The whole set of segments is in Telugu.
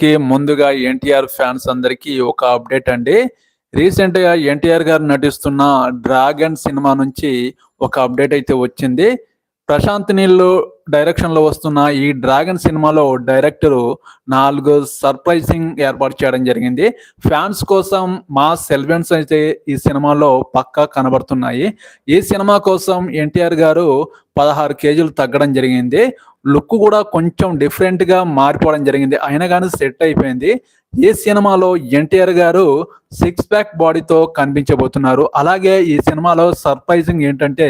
కి ముందుగా ఎన్టీఆర్ ఫ్యాన్స్ అందరికీ ఒక అప్డేట్ అండి. రీసెంట్గా ఎన్టీఆర్ గారు నటిస్తున్న డ్రాగన్ సినిమా నుంచి ఒక అప్డేట్ అయితే వచ్చింది. ప్రశాంత్ నీళ్ళు డైరెక్షన్లో వస్తున్న ఈ డ్రాగన్ సినిమాలో డైరెక్టర్ నాలుగు సర్ప్రైజింగ్ ఏర్పాటు చేయడం జరిగింది. ఫ్యాన్స్ కోసం మా సెల్వెన్స్ అయితే ఈ సినిమాలో పక్కా కనబడుతున్నాయి. ఈ సినిమా కోసం ఎన్టీఆర్ గారు పదహారు కేజీలు తగ్గడం జరిగింది. లుక్ కూడా కొంచెం డిఫరెంట్గా మారిపోవడం జరిగింది. అయినా కానీ సెట్ అయిపోయింది. ఈ సినిమాలో ఎన్టీఆర్ గారు సిక్స్ ప్యాక్ బాడీతో కనిపించబోతున్నారు. అలాగే ఈ సినిమాలో సర్ప్రైజింగ్ ఏంటంటే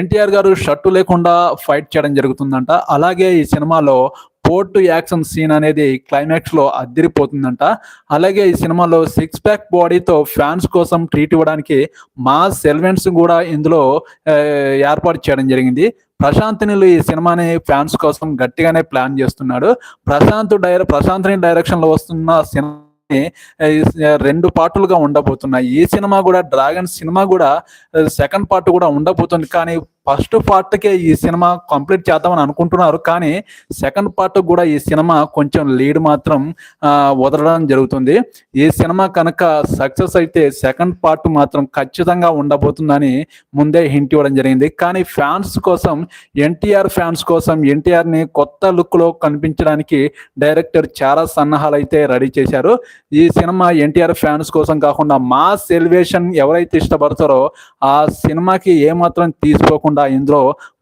ఎన్టీఆర్ గారు షర్టు లేకుండా ఫైట్ చేయడం జరుగుతుందంట. అలాగే ఈ సినిమాలో పోర్టు యాక్షన్ సీన్ అనేది క్లైమాక్స్లో అద్దరిపోతుందంట. అలాగే ఈ సినిమాలో సిక్స్ ప్యాక్ బాడీతో ఫ్యాన్స్ కోసం ట్రీట్ ఇవ్వడానికి మా సెల్వెంట్స్ కూడా ఇందులో ఏర్పాటు చేయడం జరిగింది. ప్రశాంత్ నీళ్ళు ఈ సినిమాని ఫ్యాన్స్ కోసం గట్టిగానే ప్లాన్ చేస్తున్నాడు. ప్రశాంత్ డైర ప్రశాంత్ డైరెక్షన్లో వస్తున్న సినిమా రెండు పార్టులుగా ఉండబోతున్నాయి. ఈ సినిమా కూడా డ్రాగన్ సినిమా కూడా సెకండ్ పార్ట్ కూడా ఉండబోతుంది. కానీ ఫస్ట్ పార్ట్కే ఈ సినిమా కంప్లీట్ చేద్దామని అనుకుంటున్నారు కానీ సెకండ్ పార్ట్ కూడా ఈ సినిమా కొంచెం లీడ్ మాత్రం వదలడం జరుగుతుంది. ఈ సినిమా కనుక సక్సెస్ అయితే సెకండ్ పార్ట్ మాత్రం ఖచ్చితంగా ఉండబోతుందని ముందే హింట్ ఇవ్వడం జరిగింది. కానీ ఫ్యాన్స్ కోసం ఎన్టీఆర్ ఫ్యాన్స్ కోసం ఎన్టీఆర్ని కొత్త లుక్లో కనిపించడానికి డైరెక్టర్ చాలా సన్నాహాలు అయితే రెడీ చేశారు. ఈ సినిమా ఎన్టీఆర్ ఫ్యాన్స్ కోసం కాకుండా మాస్ ఎలివేషన్ ఎవరైతే ఇష్టపడతారో ఆ సినిమాకి ఏమాత్రం తీసుకోకుండా ఇందులో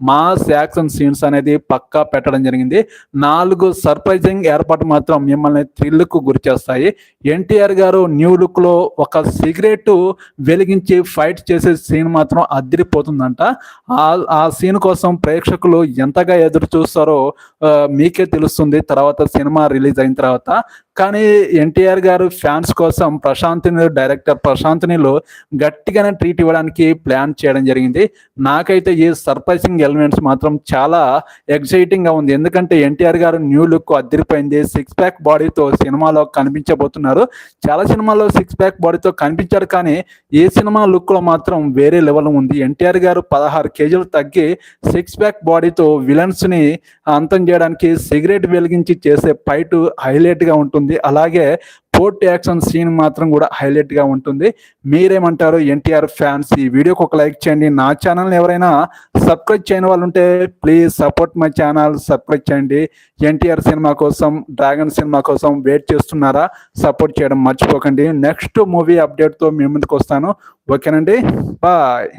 మాస్ యాక్షన్ సీన్స్ అనేది పక్కా పెట్టడం జరిగింది. నాలుగు సర్ప్రైజింగ్ ఏర్పాటు మాత్రం మిమ్మల్ని థ్రిల్కు గురి చేస్తాయి. ఎన్టీఆర్ గారు న్యూ లుక్లో ఒక సిగరెట్ వెలిగించి ఫైట్ చేసే సీన్ మాత్రం అదిరిపోతుందంట. ఆ సీన్ కోసం ప్రేక్షకులు ఎంతగా ఎదురు చూస్తారో మీకే తెలుస్తుంది. తర్వాత సినిమా రిలీజ్ అయిన తర్వాత కానీ ఎన్టీఆర్ గారు ఫ్యాన్స్ కోసం ప్రశాంత్ డైరెక్టర్ ప్రశాంత్ గట్టిగానే ట్రీట్ ఇవ్వడానికి ప్లాన్ చేయడం జరిగింది. నాకైతే ఈ సర్ప్రైజింగ్ ఎలిమెంట్స్ మాత్రం చాలా ఎగ్జైటింగ్గా ఉంది. ఎందుకంటే ఎన్టీఆర్ గారు న్యూ లుక్ అదిరిపోయింది. సిక్స్ ప్యాక్ బాడీతో సినిమాలో కనిపించబోతున్నారు. చాలా సినిమాలో సిక్స్ ప్యాక్ బాడీతో కనిపించాడు కానీ ఏ సినిమా లుక్లో మాత్రం వేరే లెవెల్ ఉంది. ఎన్టీఆర్ గారు పదహారు కేజీలు తగ్గి సిక్స్ ప్యాక్ బాడీతో విలన్స్ని అంతం చేయడానికి సిగరెట్ వెలిగించి చేసే ఫైట్ హైలైట్గా ఉంటుంది. ఉంటుంది. అలాగే పోర్ట్ యాక్షన్ సీన్ మాత్రం కూడా హైలైట్గా ఉంటుంది. మీరేమంటారు? ఎన్టీఆర్ ఫ్యాన్స్ ఈ వీడియోకి ఒక లైక్ చేయండి. నా ఛానల్ ఎవరైనా సబ్స్క్రైబ్ చేయని వాళ్ళు ఉంటే please support my channel subscribe చేయండి. ఎన్టీఆర్ సినిమా కోసం డ్రాగన్ సినిమా కోసం వెయిట్ చేస్తున్నారా? సపోర్ట్ చేయడం మర్చిపోకండి. నెక్స్ట్ మూవీ అప్డేట్తో మీ ముందుకు వస్తాను. ఓకేనండి? బాయ్.